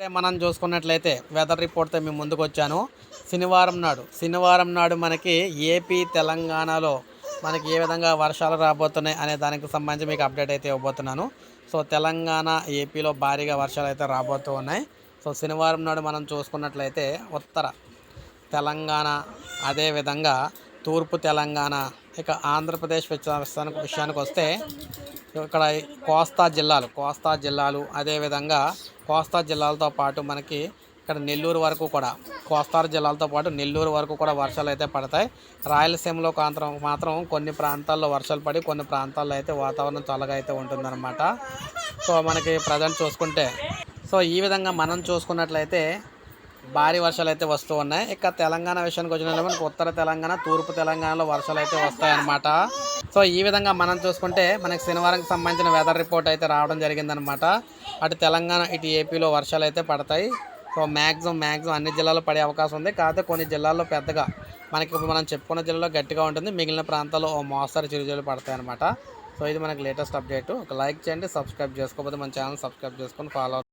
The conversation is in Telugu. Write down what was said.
మనం చూసుకున్నట్లయితే వెదర్ రిపోర్ట్తో మేము ముందుకు వచ్చాను శనివారం నాడు శనివారం నాడు మనకి ఏపీ తెలంగాణలో మనకి ఏ విధంగా వర్షాలు రాబోతున్నాయి అనే దానికి సంబంధించి మీకు అప్డేట్ అయితే ఇవ్వబోతున్నాను. సో తెలంగాణ ఏపీలో భారీగా వర్షాలు అయితే రాబోతూ ఉన్నాయి. సో శనివారం నాడు మనం చూసుకున్నట్లయితే ఉత్తర తెలంగాణ అదేవిధంగా తూర్పు తెలంగాణ ఇక ఆంధ్రప్రదేశ్ విషయానికి విషయానికి వస్తే ఇక్కడ కోస్తా జిల్లాలు కోస్తా జిల్లాలు అదేవిధంగా కోస్తా జిల్లాలతో పాటు మనకి ఇక్కడ నెల్లూరు వరకు కూడా కోస్తార జిల్లాలతో పాటు నెల్లూరు వరకు కూడా వర్షాలు అయితే పడతాయి. రాయలసీమలో మాత్రం మాత్రం కొన్ని ప్రాంతాల్లో వర్షాలు పడి కొన్ని ప్రాంతాల్లో అయితే వాతావరణం చల్లగా అయితే ఉంటుందన్నమాట. సో మనకి ప్రజెంట్ చూసుకుంటే సో ఈ విధంగా మనం చూసుకున్నట్లయితే భారీ వర్షాలు అయితే వస్తూ ఉన్నాయి. ఇక తెలంగాణ విషయానికి వచ్చిన మనకు ఉత్తర తెలంగాణ తూర్పు తెలంగాణలో వర్షాలు అయితే వస్తాయన్నమాట. సో ఈ విధంగా మనం చూసుకుంటే మనకి శనివారంకి సంబంధించిన వెదర్ రిపోర్ట్ అయితే రావడం జరిగిందనమాట అటు తెలంగాణ ఇటు ఏపీలో వర్షాలు అయితే పడతాయి. సో మ్యాక్సిమం మ్యాక్సిమం అన్ని జిల్లాల్లో పడే అవకాశం ఉంది. కాకపోతే కొన్ని జిల్లాల్లో పెద్దగా మనకి ఇప్పుడు మనం చెప్పుకున్న జిల్లాలో గట్టిగా ఉంటుంది. మిగిలిన ప్రాంతాల్లో ఓ మోస్తరు చిరుజలు పడతాయి అనమాట సో ఇది మనకి లేటెస్ట్ అప్డేట్ ఒక లైక్ చేయండి సబ్స్క్రైబ్ చేసుకోకపోతే మన ఛానల్ సబ్స్క్రైబ్ చేసుకొని ఫాలో